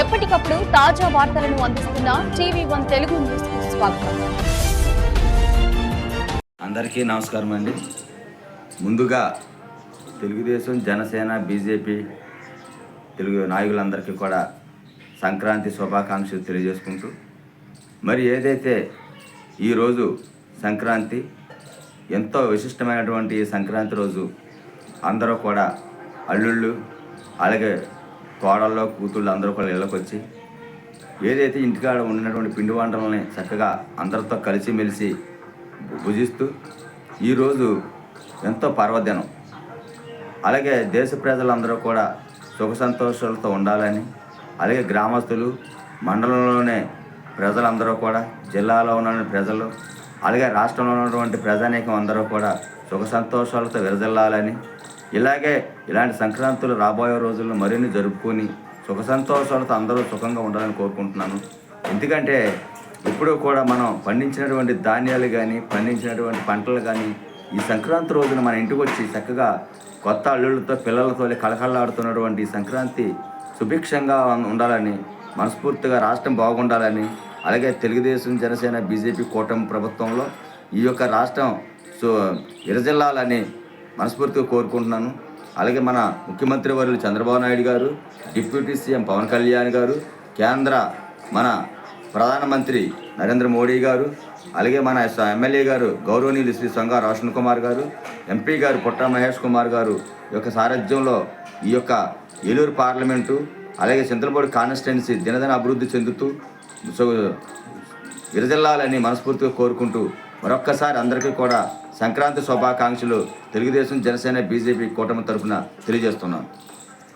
ఎప్పటికప్పుడు తాజా వార్తలను అందిస్తున్న టీవీ వన్ తెలుగు న్యూస్ స్వాగతం. అందరికీ నమస్కారం అండి. ముందుగా తెలుగుదేశం జనసేన బీజేపీ తెలుగు నాయకులందరికీ కూడా సంక్రాంతి శుభాకాంక్షలు తెలియజేసుకుంటూ మరి ఏదైతే ఈరోజు సంక్రాంతి ఎంతో విశిష్టమైనటువంటి ఈ సంక్రాంతి రోజు అందరూ కూడా అల్లుళ్ళు అలాగే కోడల్లో కూతుళ్ళు అందరూ కూడా ఇళ్ళకి వచ్చి ఏదైతే ఇంటికాడ ఉన్నటువంటి పిండి వంటలని చక్కగా అందరితో కలిసిమెలిసి భుజిస్తూ ఈరోజు ఎంతో పర్వదినం. అలాగే దేశ ప్రజలందరూ కూడా సుఖ సంతోషాలతో ఉండాలని అలాగే గ్రామస్తులు మండలంలోనే ప్రజలందరూ కూడా జిల్లాలో ఉన్న ప్రజలు అలాగే రాష్ట్రంలో ఉన్నటువంటి ప్రజానీకం అందరూ కూడా సుఖ సంతోషాలతో విరజల్లాలని ఇలాగే ఇలాంటి సంక్రాంతులు రాబోయే రోజుల్లో మరిన్ని జరుపుకొని సుఖ సంతోషాలతో అందరూ సుఖంగా ఉండాలని కోరుకుంటున్నాను. ఎందుకంటే ఇప్పుడు కూడా మనం పండించినటువంటి ధాన్యాలు కానీ పండించినటువంటి పంటలు కానీ ఈ సంక్రాంతి రోజున మన ఇంటికి వచ్చి చక్కగా కొత్త అల్లుళ్ళతో పిల్లలతో కళకళలాడుతున్నటువంటి ఈ సంక్రాంతి సుభిక్షంగా ఉండాలని మనస్ఫూర్తిగా రాష్ట్రం బాగుండాలని అలాగే తెలుగుదేశం జనసేన బీజేపీ కూటమి ప్రభుత్వంలో ఈ యొక్క రాష్ట్రం సో విరజిల్లాలని మనస్ఫూర్తిగా కోరుకుంటున్నాను. అలాగే మన ముఖ్యమంత్రి వర్యులు చంద్రబాబు నాయుడు గారు డిప్యూటీ సీఎం పవన్ కళ్యాణ్ గారు కేంద్ర మన ప్రధానమంత్రి నరేంద్ర మోడీ గారు అలాగే మన ఎమ్మెల్యే గారు గౌరవనీయులు శ్రీ సంగా రోషన్ కుమార్ గారు ఎంపీ గారు పుట్ట మహేష్ కుమార్ గారు యొక్క సారథ్యంలో ఈ యొక్క ఏలూరు పార్లమెంటు అలాగే చింతలపూడి కాన్స్టిట్యున్సీ దినదిన అభివృద్ధి చెందుతూ సో విరజిల్లాలని మనస్ఫూర్తిగా కోరుకుంటూ మరొక్కసారి అందరికీ కూడా సంక్రాంతి శుభాకాంక్షలు. తెలుగుదేశం జనసేన బీజేపీ కూటమి తరఫున తెలియజేస్తున్నాను